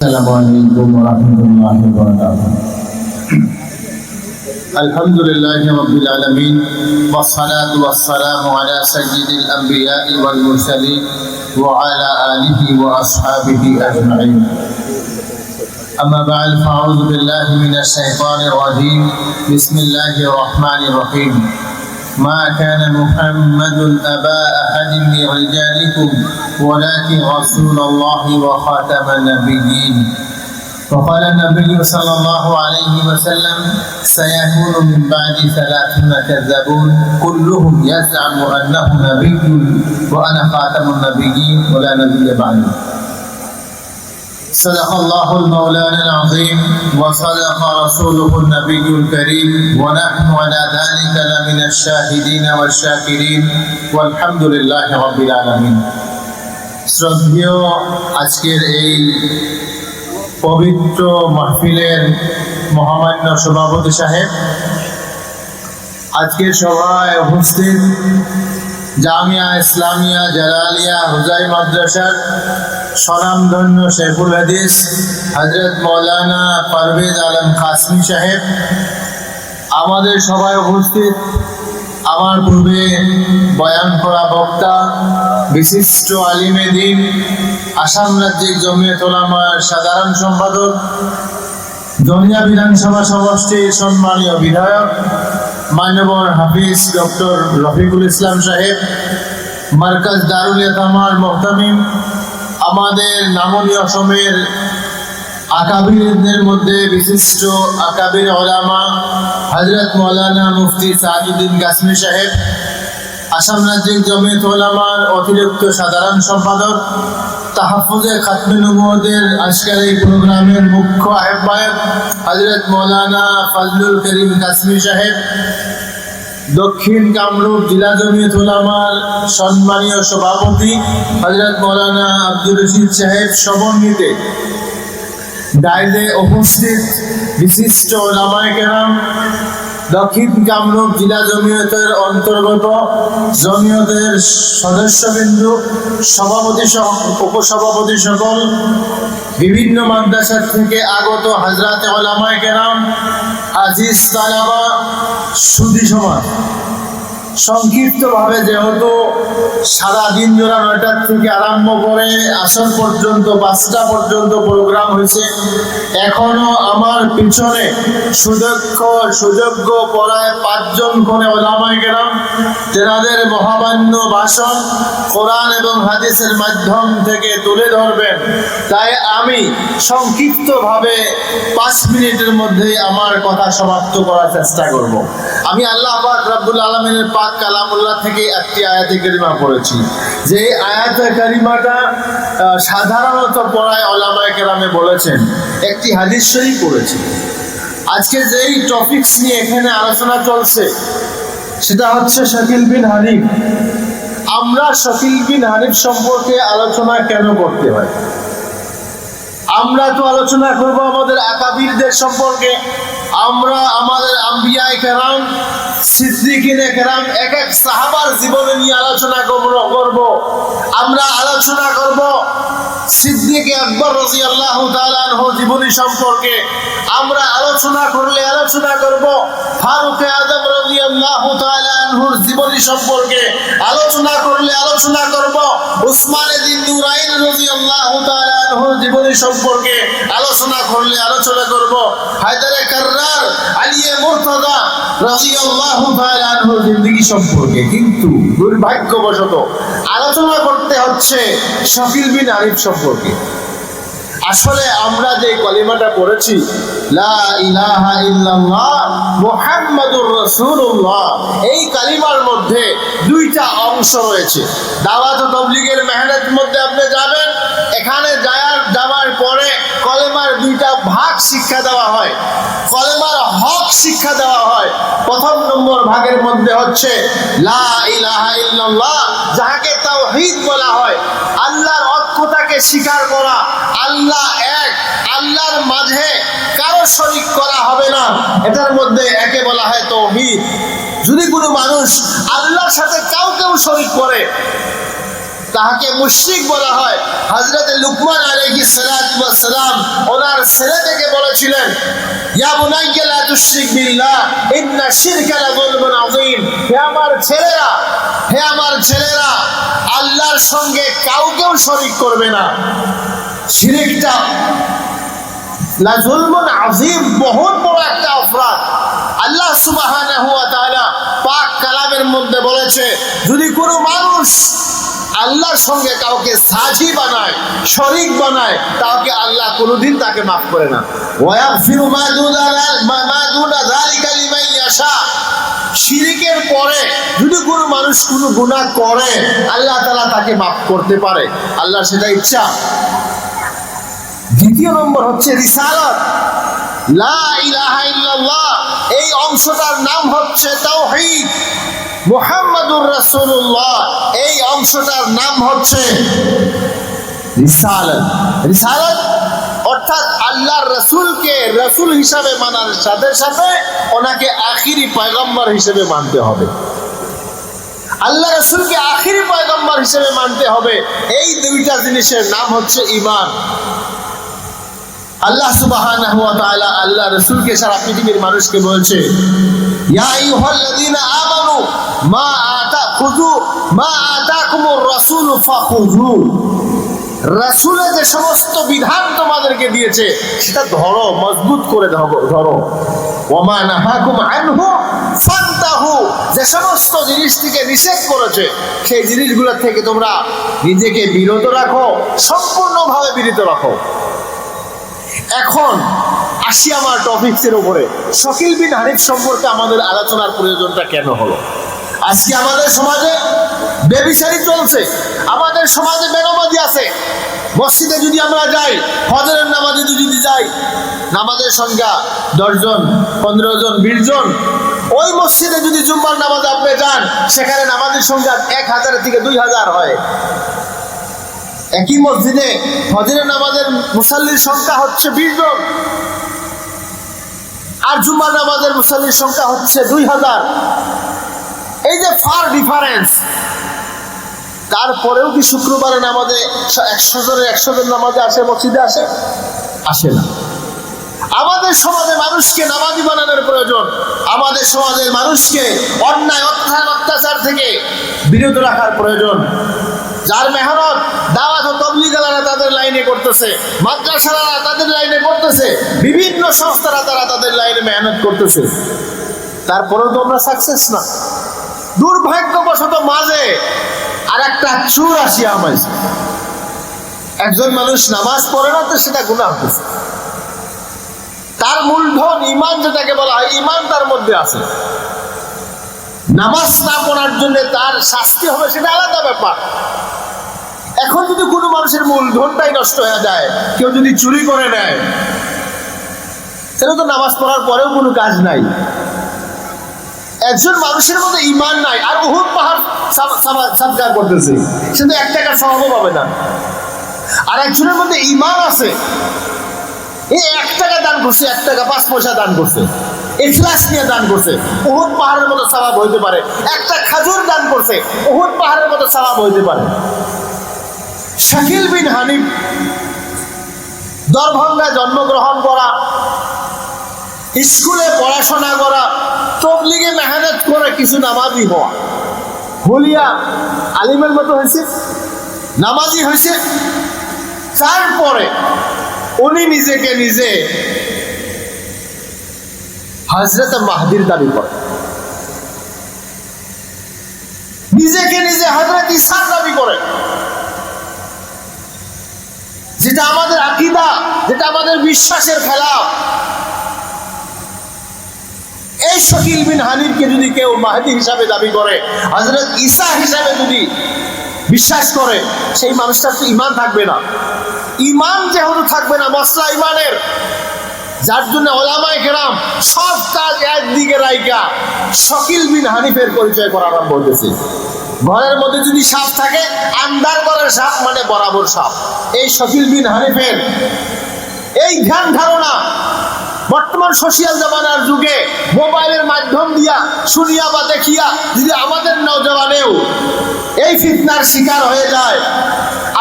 السلام عليكم ورحمة الله وبركاته. الحمد لله رب العالمين والصلاة والسلام على سيد الأنبياء والمرسلين وعلى آله وأصحابه أجمعين. أما بعد فأعوذ بالله من الشيطان الرجيم. بسم الله الرحمن الرحيم. ما كان محمد أبا أحد من رجالكم ولكن رسول الله وخاتم النبيين. وقال النبي صلى الله عليه وسلم سيكون من بعد ثلاثون كذابون كلهم يزعم أنه نبي وأنا خاتم النبيين ولا نبي بعدي صدق الله المولانا العظيم وصدق رسوله النبي الكريم ونحن على ذلك لمن الشاهدين والشاكرين والحمد لله رب العالمين শ্রদ্ধেয় আজকের এই পবিত্র মাহফিলের মহামান্য সভাপতি সাহেব আজকের সভায় উপস্থিত জামিয়া ইসলামিয়া জালালিয়া হুজাই মাদ্রাসার স্বনামধন্য শেখুল হাদিস হজরত মৌলানা পারভেজ আলম কাসমি সাহেব। আমাদের সবাই উপস্থিত আমার পূর্বে বয়ান করা বক্তা, বিশিষ্ট আলিমে দিন, আসাম রাজ্যিক জমিয়ত ওলামার সাধারণ সম্পাদক দনিয়া বিধানসভা সমষ্টির সম্মানীয় বিধায়ক, মান্যবর হাফিজ ডক্টর রফিকুল ইসলাম সাহেব, মার্কাজ দারুল ইতামার মোহতামিম, আমাদের নামনি অসমের আকাবিরদের মধ্যে বিশিষ্ট আকাবির ওলামা হজরত মৌলানা মুফতি সাজুদ্দিন কাশ্মীর সাহেব আসাম রাজ্যিক জমিয়ত ওলামার অতিরিক্ত সাধারণ সম্পাদক তাহাফুজে খাতমে আজকের এই প্রোগ্রামের মুখ্য আহ্বায়ক হজরত মৌলানা ফজলুল করিম কাশ্মীর সাহেব, দক্ষিণ কামরূপ জেলা জমিয়ত ওলামার সম্মানীয় সভাপতি হজরত মৌলানা আব্দুর রশিদ সাহেব সমন্বিতে ডাইলে উপস্থিত বিশিষ্ট ওলামায় কেরাম দক্ষিণ কামরূপ জেলা জমিয়তের অন্তর্গত জমিয়তের সদস্যবিন্দু, সভাপতি সহ উপসভাপতি সকল, বিভিন্ন মাদ্রাসা থেকে আগত হাজরাতে ওলামায় কেরাম, আজিজ তালাবা সুদী সমাজ। সংক্ষিপ্তভাবে যেহেতু সারা দিন জোড়া নয়টার থেকে আরম্ভ করে আসর পর্যন্ত, পাঁচটা পর্যন্ত প্রোগ্রাম হয়েছে, এখনও আমার পিছনে সুদক্ষ, সুযোগ্য পড়ায় পাঁচজন করে ওলামাই গেলাম তেনাদের মহামান্য ভাষণ কোরআন এবং হাদিসের মাধ্যম থেকে তুলে ধরবেন। তাই আমি সংক্ষিপ্তভাবে পাঁচ মিনিটের মধ্যে আমার কথা সমাপ্ত করার চেষ্টা করব। আমি আল্লাহ পাক রাব্বুল আলমিনের পাক কালামুল্লাহ থেকে একটি আয়াতে কারিমা পড়েছি। যে আয়াতে কারিমাটা সাধারণত পড়ায় ওলামায়ে কেরামে বলেছেন, একটি হাদিস শরীফ পড়েছি। আজকে যেই টপিকস নিয়ে এখানে আলোচনা চলছে, সেটা হচ্ছে শাকিল বিন হানিফ। আমরা শাকিল বিন হানিফ সম্পর্কে আলোচনা কেন করতে হয়? আমরা তো আলোচনা করব আমাদের আকাবিরদের সম্পর্কে। আমরা আমাদের আম্বিয়ায় কেরাম, সিদ্দিকিনে কেরাম, এক এক সাহাবার জীবনে নিয়ে আলোচনা করব আমরা আলোচনা করব সিদ্দিকে আকবর রাজি আল্লাহ জীবনী সম্পর্কে। আমরা আলোচনা করলে আলোচনা করব ফারুক আদম রাজি আল্লাহ আনহুর জীবনী সম্পর্কে। আলোচনা করলে আলোচনা করব উসমান দিন নুরাইন রাজি আল্লাহ আনহুর জীবনী সম্পর্কে। আলোচনা করলে আলোচনা করব। হায়দারে কার্রার আলিয়ে মুরতাদা রাদিয়াল্লাহু তাআলা আনহু জিন্দেগি সম্পর্কে। কিন্তু দুর্ভাগ্যবশত আলোচনা করতে হচ্ছে শাকিল বিন আরিফ সম্পর্কে। আসলে আমরা যে কলিমাটা পড়েছি মুহাম্মাদুর রাসূলুল্লাহ, এই কালিমার মধ্যে দুইটা অংশ রয়েছে। দাওয়াত ও তাবলীগের মেহনত মধ্যে আপনি যাবেন, এখানে যাওয়ার যাওয়ার পরে কলেমার দুইটা ভাগ শিক্ষা দেওয়া হয়। কলেমার হক শিক্ষা দেওয়া হয়। প্রথম নম্বর ভাগের মধ্যে হচ্ছে, লা ইলাহা ইল্লাল্লাহ যাহাকে তাওহীদ বলা হয়। আল্লাহর অক্ষতাকে স্বীকার করা আল্লাহ এক, আল্লাহর মাঝে কারও শরিক করা হবে না। এটার মধ্যে একে বলা হয় তৌহিদ। যদি কোনো মানুষ আল্লাহর সাথে কাউকেও শরিক করে, তাহাকে মুশ্রিক বলা হয়। সালাম ওনার ছেলে থেকে বলেছিলেন আমার ছেলেরা, হে আমার ছেলেরা, আল্লাহর সঙ্গে কাউকেও করবে না। বহুত বড় একটা অপরাধ। আল্লাহ পাক কালামের মধ্যে বলেছে, যদি কোনো মানুষ আল্লাহর সঙ্গে কাউকে সাজি বানায়, শরীক বানায় তাকে আল্লাহ কোনোদিন তাকে মাফ করে না। শিরিকের পরে যদি কোনো মানুষ কোনো গুনাহ করে, আল্লাহ তাআলা তাকে মাফ করতে পারে। আল্লাহ সেটা ইচ্ছা। দ্বিতীয় নম্বর হচ্ছে রিসালাত। এই অংশটার নাম হচ্ছে তাওহীদ। মুহাম্মাদুর রাসূলুল্লাহ। এই অংশটার নাম হচ্ছে অর্থাৎ রসুলকে রসুল হিসাবে মানার সাথে সাথে ওনাকে আখিরি পয়গম্বর হিসেবে মানতে হবে। আল্লাহ রসুলকে আখিরি পয়গম্বর হিসেবে মানতে হবে। এই দুইটা জিনিসের নাম হচ্ছে ইমান আল্লাহ তাআলা আল্লাহ রাসূলকে সারা পৃথিবীর মানুষকে বলছে মা খুযু মা আতাকুমুর রাসূল ফাখুযু। রাসূলে যে সমস্ত বিধান তোমাদেরকে দিয়েছে, সেটা ধরো, মজবুত করে ধরো। ওমা নাহাকুম আনহু ফান্তাহু। যে সমস্ত জিনিস থেকে নিষেধ করেছে, সেই জিনিসগুলো থেকে তোমরা নিজেকে বিরত রাখো, সম্পূর্ণভাবে বিরত রাখো। এখন আসি আমার টপিক্সের উপরে। শকিল বিন হানিফ সম্পর্কে আমাদের আলোচনার প্রয়োজনটা কেন হলো? আজকে আমাদের সমাজে বেবিসারি চলছে। আমাদের সমাজে বেনমাজি আছে। মসজিদে যদি আমরা যাই হজরের নামাজে যদি যাই, নামাজের সংখ্যা দশজন পনেরো জন বিশ জন ওই মসজিদে যদি জুম্মার নামাজে আপনি যান, সেখানে নামাজের সংখ্যা এক হাজারের থেকে দুই হাজার হয়। একই মসজিদে ফজরের নামাজের মুসাল্লির সংখ্যা হচ্ছে বিশ জন আর জুমার নামাজের মুসাল্লির সংখ্যা হচ্ছে দুই হাজার। এই যে ফার ডিফারেন্স তারপরেও কি শুক্রবারে নামাজে একশো জনের একশো জন নামাজে আসে, মসজিদে আসে? আসে না। আমাদের সমাজে মানুষকে নামাজি বানানোর প্রয়োজন। আমাদের সমাজের মানুষকে অন্যায়, অত্যাচার অত্যাচার থেকে বিরত রাখার প্রয়োজন। যার মেহনত দাওয়াত ও তবলিগালারা তাদের লাইনে করতেছে, মাদ্রাসারা তাদের লাইনে করতেছে, বিভিন্ন সংস্থারা তারা তাদের লাইনে মেহনত করতেছে। তারপরেও তো আমরা সাকসেস না। দুর্ভাগ্যবশত মাঝে আর একটা চুর আসিয়া আমায় একজন মানুষ নামাজ পড়ে না, তো সেটা গুণা হতেছে তার মূলধন ইমান যেটাকে বলা হয় ইমান তার মধ্যে আছে। নামাজ না পড়ার জন্য তার শাস্তি হবে সেটা আলাদা ব্যাপার। এখন যদি কোনো মানুষের মূলধনটাই নষ্ট হয়ে যায়, কেউ যদি চুরি করে নেয়, সেটা তো নামাজ পড়ার পরেও কোনো কাজ নাই। একজন মানুষের মধ্যে ইমান নাই, আর বহুত পাহাড় সাবগার করতেছে। সে তো এক টাকার স্বভাবও পাবে না। আর একজনের মধ্যে ইমান আছে। এই এক টাকা দান করছে, এক টাকা পাঁচ পয়সা দান করছে। এখলাস নিয়ে দান করছে। বহুত পাহাড়ের মতো স্বভাব হইতে পারে। একটা খাজুর দান করছে বহুত পাহাড়ের মতো স্বভাব হইতে পারে। শাকিল বিন হানিফ, দরভঙ্গায় জন্মগ্রহণ করা স্কুলে পড়াশোনা করা, তবলিগে মেহনত করে কিছু নামাজি হওয়া। হলিয়া আলিমের মতো হয়েছে, নামাজি হয়েছে। তারপরে উনি নিজেকে নিজে হজরত মাহদির দাবি করে নিজেকে নিজে হজরত ইসার দাবি করে যেটা আমাদের আকিদা, যেটা আমাদের বিশ্বাসের খেলা এই শকিল বিন হানিফকে যদি কেউ মাহাদি হিসাবে দাবি করে হজরত ঈসা হিসাবে যদি বিশ্বাস করে, সেই মানুষটার তো ইমান থাকবে না। ইমান যেহেতু থাকবে না, মশলা ইমানের যার জন্য ওলামায় কেরাম সব কাজ একদিকে রাইকা শকিল বিন হানিফের পরিচয় করা আরম্ভ হইতেছে ঘরের মধ্যে যদি সাপ থাকে আন্দার ঘরের সাপ মানে বরাবর সাপ। এই শকিল বিন হানিফের এই ধ্যান ধারণা বর্তমান সোশিয়াল জামানার যুগে মোবাইলের মাধ্যম দিয়া শুনিয়া বা দেখিয়া যদি আমাদের নৌজওয়ানেও এই ফিতনার শিকার হয়ে যায়,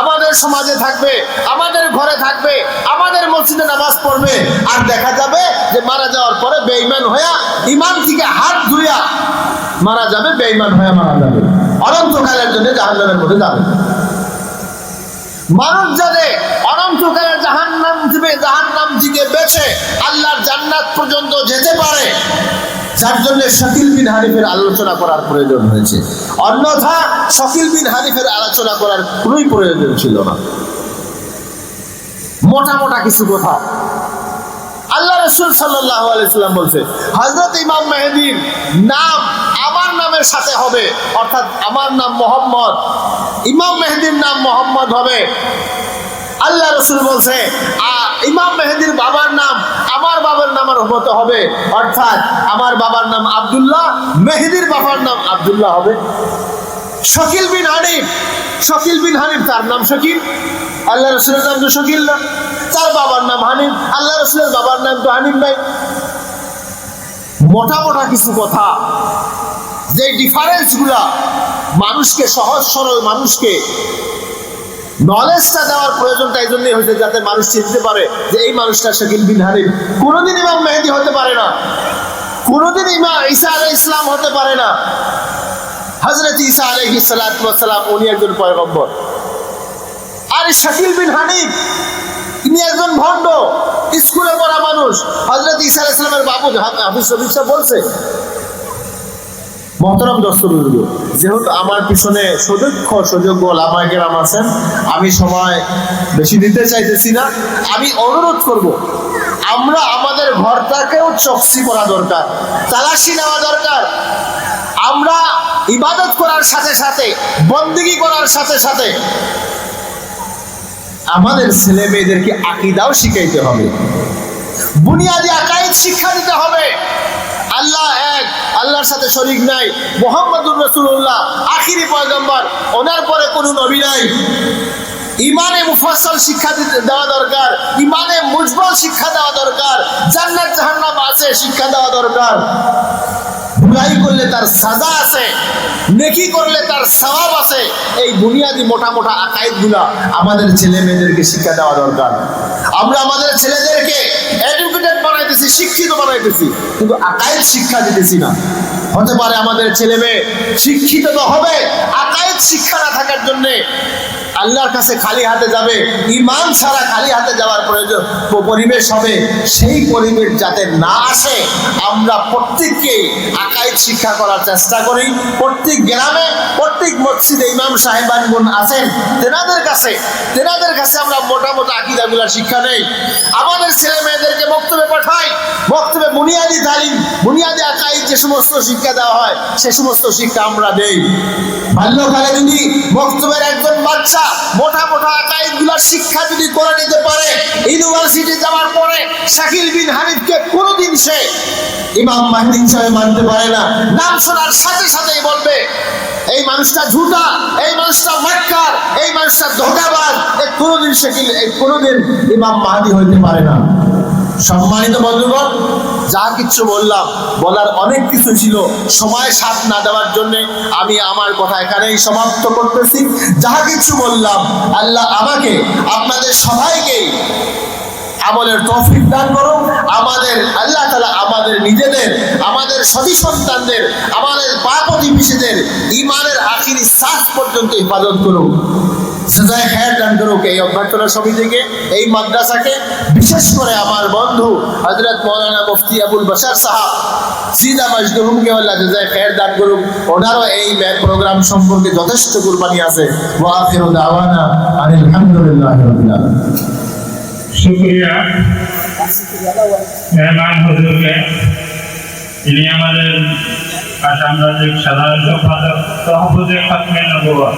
আমাদের সমাজে থাকবে, আমাদের ঘরে থাকবে, আমাদের মসজিদে নামাজ পড়বে, আর দেখা যাবে যে মারা যাওয়ার পরে বেঈমান হইয়া ইমান থেকে হাত ধুইয়া মারা যাবে, বেঈমান হয়ে মারা যাবে। অনন্তকালের জন্য জাহান্নামের মধ্যে যাবে। মানুষ যাতে অনন্তকালের জাহান নাম থেকে জাহান নাম থেকে বেছে আল্লাহর জান্নাত পর্যন্ত যেতে পারে। যার জন্য শকিল বিন হানিফের আলোচনা করার প্রয়োজন হয়েছে। অন্যথা শকিল বিন হানিফের আলোচনা করার কোনোই প্রয়োজন ছিল না। মোটা মোটা কিছু কথা। আল্লাহ রসুল সাল্লাহ আলাইসাল্লাম বলছে হজরত ইমাম মেহেদির নাম আমার নামের সাথে হবে। অর্থাৎ আমার নাম মোহাম্মদ। ইমাম মেহেদির নাম মোহাম্মদ হবে। আল্লাহ রসুল বলছে ইমাম মেহেদির বাবার নাম আমার বাবার নামের মতো হবে। অর্থাৎ আমার বাবার নাম আব্দুল্লাহ, মেহেদির বাবার নাম আব্দুল্লাহ হবে। শকিল বিন হানিফ, শকিল বিন হানিফ, তার নাম শকিল। আল্লাহ রসুলের নাম তো শকিল না। তার বাবার নাম হানিফ। আল্লাহ রসুলের বাবার নাম তো হানিফ নাই মোটা মোটা কিছু কথা। যে ডিফারেন্সগুলা মানুষকে সহজ সরল মানুষকে নলেজটা দেওয়ার প্রয়োজনটা এই জন্যই হয়েছে যাতে মানুষ চিনতে পারে যে এই মানুষটা শকিল বিন হানিফ। কোনোদিন ইমাম মেহেদি হতে পারে না। কোনোদিন ইমা ঈসা আলাই ইসলাম হতে পারে না। হজরত ঈসা আলহি সালাম, উনি একজন পয়গম্বর। আর শাকিল বিন হানিফ, তিনি একজন ভণ্ড, স্কুলে পড়া মানুষ। হজরত ঈসা আলাইহিস সালামের বাবু হাফিজ শফিক বলছে মহতরম দস্তবৃন্দ যেহেতু আমার পিছনে সুদক্ষ, সুযোগ্য লামাইকেরাম আছেন, আমি সময় বেশি দিতে চাইতেছি না। আমি অনুরোধ করব, আমরা আমাদের ঘরটাকেও চকসি করা দরকার, তালাশি নেওয়া দরকার। আমরা ইবাদত করার সাথে সাথে, বন্দিগি করার সাথে সাথে আমাদের ছেলে মেয়েদেরকে আকিদাও শিখাইতে হবে। বুনিয়াদি আকাইদ শিক্ষা দিতে হবে। আল্লাহ এক, আল্লাহর সাথে শরিক নাই। মোহাম্মদুর রসুল্লাহ আখিরি পয়গম্বর, ওনার পরে কোনো নবী নাই। ইমানে মুফাসল শিক্ষা দেওয়া দরকার, ইমানে মুজবল শিক্ষা দেওয়া দরকার, জান্নাত জাহান্নাম আছে, শিক্ষা দেওয়া দরকার। বুরাই করলে তার সাজা আছে, নেকি করলে তার স্বভাব আছে, এই বুনিয়াদি মোটা মোটা আকাইদগুলা আমাদের ছেলে মেয়েদেরকে শিক্ষা দেওয়া দরকার। আমরা আমাদের ছেলেদেরকে এডুকেটেড বানাইতেছি, শিক্ষিত বানাইতেছি, কিন্তু আকাইদ শিক্ষা দিতেছি না। হতে পারে আমাদের ছেলে মেয়ে শিক্ষিত তো হবে শিক্ষা না থাকার জন্যে আল্লাহর কাছে খালি হাতে যাবে ইমান ছাড়া খালি হাতে যাওয়ার প্রয়োজন পরিবেশ হবে। সেই পরিবেশ যাতে না আসে, আমরা প্রত্যেককে আকাইদ শিক্ষা করার চেষ্টা করি। প্রত্যেক গ্রামে, প্রত্যেক মসজিদে ইমাম সাহেবান বোন আছেন। তেনাদের কাছে তেনাদের কাছে আমরা মোটা মোটা আকিদাগুলা শিক্ষা নেই। আমাদের ছেলে মেয়েদেরকে বক্তব্যে পাঠাই, বক্তব্যে বুনিয়াদি তালিম, বুনিয়াদি আকাইদ যে সমস্ত শিক্ষা দেওয়া হয়, সে সমস্ত শিক্ষা আমরা দেই। বাল্যকালে যদি বক্তব্যের একজন বাচ্চা মোটা মোটা আকাইদগুলার শিক্ষা যদি করে নিতে পারে ইউনিভার্সিটি যাওয়ার পরে শাকিল বিন হানিফকে কোনোদিন সে ইমাম মাহদি হিসাবে মানতে পারে না। নাম শোনার সাথে সাথেই বলবে, এই মানুষটা ঝুটা, এই মানুষটা মাক্কার, এই মানুষটা ধোকাবাজ এই কোনোদিন এই কোনোদিন ইমাম মাহদি হইতে পারে না। সম্মানিত বন্ধুগণ, যা কিছু বললাম, বলার অনেক কিছু ছিল, সময় সাথ না দেওয়ার জন্য আমি আমার কথা এখানেই সমাপ্ত করতেছি। যা কিছু বললাম, আল্লাহ আমাকে, আপনাদের সবাইকে আমলের তৌফিক দান করুন আমাদের, আল্লাহ তালা আমাদের নিজেদের, আমাদের সতী সন্তানদের, আমাদের পাপ প্রতিবেশীদের ইমানের আখিরি শ্বাস পর্যন্ত হেফাজত করুন। সদায় খায়ের দান করুক এই অভ্যর্থনা সমিতিকে এই মাদ্রাসাকে, বিশেষ করে আমার বন্ধু হজরত মৌলানা মুফতি আবুল বশার সাহাব সিদা মজদুরুমকে আল্লাহ জাজায় খায়ের দান করুক, ওনারও এই প্রোগ্রাম সম্পর্কে যথেষ্ট কুরবানি আছে। ওয়াফিরু দাওয়ানা আলহামদুলিল্লাহ রাব্বিল আলামিন। শুক্রিয়া। মেহমান হুজুরকে। ইনি আমাদের আসাম রাজ্যের সাধারণ সম্পাদক তহফুজে খাতমে নবুয়া